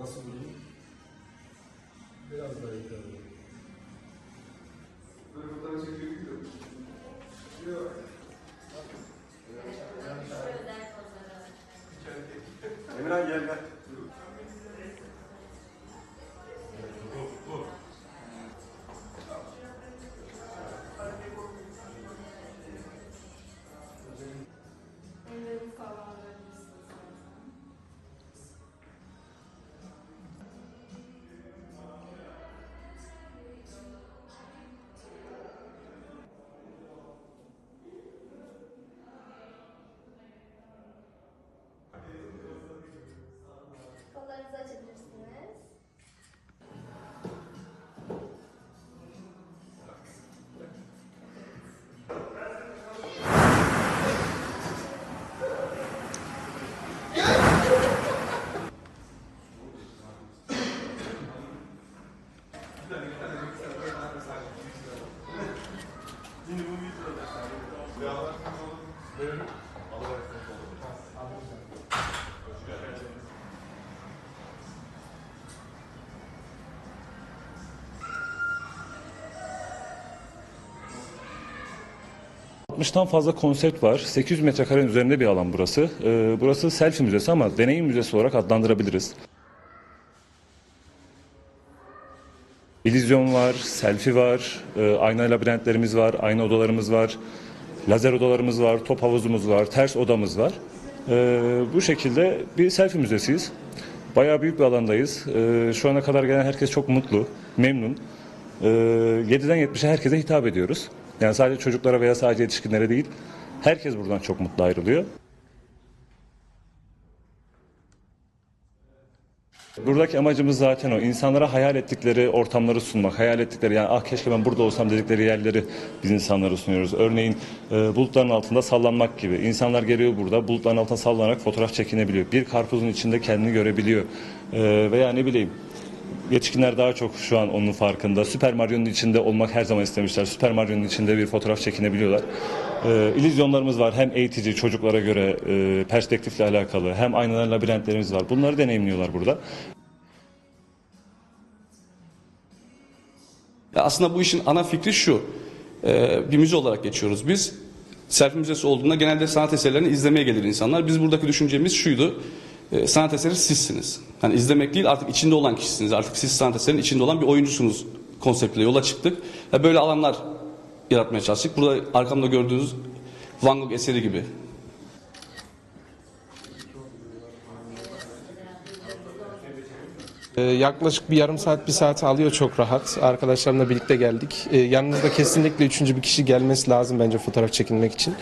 Nasıl durayım? Biraz daha yukarı. Böyle fotoğraf çekiyor. ...60'tan fazla konsept var. 800 metrekarenin üzerinde bir alan burası. Ee, burası selfie müzesi ama deneyim müzesi olarak adlandırabiliriz. İllüzyon var, selfie var, e, ayna labirentlerimiz var, ayna odalarımız var, lazer odalarımız var, top havuzumuz var, ters odamız var. Ee, bu şekilde bir selfie müzesiyiz. Bayağı büyük bir alandayız. Ee, şu ana kadar gelen herkes çok mutlu, memnun. Ee, 7'den 70'e herkese hitap ediyoruz. Yani sadece çocuklara veya sadece yetişkinlere değil, herkes buradan çok mutlu ayrılıyor. Buradaki amacımız zaten o. İnsanlara hayal ettikleri ortamları sunmak, hayal ettikleri yani ah keşke ben burada olsam dedikleri yerleri biz insanlara sunuyoruz. Örneğin e, bulutların altında sallanmak gibi. İnsanlar geliyor burada bulutların altında sallanarak fotoğraf çekinebiliyor. Bir karpuzun içinde kendini görebiliyor. E, veya ne bileyim Yetişkinler daha çok şu an onun farkında. Süper Mario'nun içinde olmak her zaman istemişler. Süper Mario'nun içinde bir fotoğraf çekinebiliyorlar. Ee, illüzyonlarımız var. Hem eğitici çocuklara göre e, perspektifle alakalı hem aynalar labirentlerimiz var. Bunları deneyimliyorlar burada. Aslında bu işin ana fikri şu. Ee, bir müze olarak geçiyoruz biz. Selfie müzesi olduğunda genelde sanat eserlerini izlemeye gelir insanlar. Biz buradaki düşüncemiz şuydu. Ee, sanat eseri sizsiniz. Yani izlemek değil artık içinde olan kişisiniz. Artık siz sanat eserinin içinde olan bir oyuncusunuz konseptiyle yola çıktık. Ve böyle alanlar yaratmaya çalıştık. Burada arkamda gördüğünüz Van Gogh eseri gibi. Ee, Yaklaşık bir yarım saat, bir saat alıyor çok rahat. Arkadaşlarımla birlikte geldik. Ee, Yanınızda kesinlikle üçüncü bir kişi gelmesi lazım bence fotoğraf çekinmek için.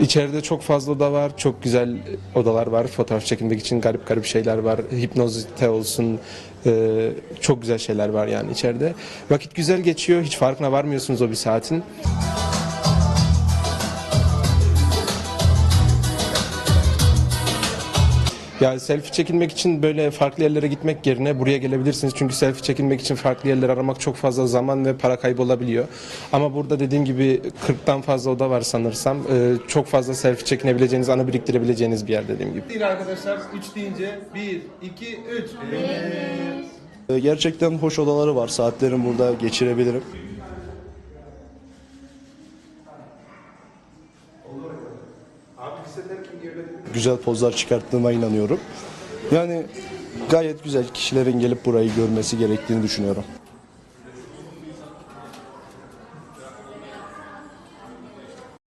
İçeride çok fazla oda var, çok güzel odalar var fotoğraf çekinmek için. Garip garip şeyler var. Hipnozite olsun, ee, çok güzel şeyler var yani içeride. Vakit güzel geçiyor, hiç farkına varmıyorsunuz o bir saatin. Ya selfie çekilmek için böyle farklı yerlere gitmek yerine buraya gelebilirsiniz. Çünkü selfie çekilmek için farklı yerler aramak çok fazla zaman ve para kaybolabiliyor. Ama burada dediğim gibi 40'tan fazla oda var sanırsam. Ee, çok fazla selfie çekinebileceğiniz, anı biriktirebileceğiniz bir yer dediğim gibi. Deyin arkadaşlar 3 deyince 1, 2, 3. Ee, Gerçekten hoş odaları var. Saatlerimi burada geçirebilirim. Güzel pozlar çıkarttığıma inanıyorum. Yani gayet güzel kişilerin gelip burayı görmesi gerektiğini düşünüyorum.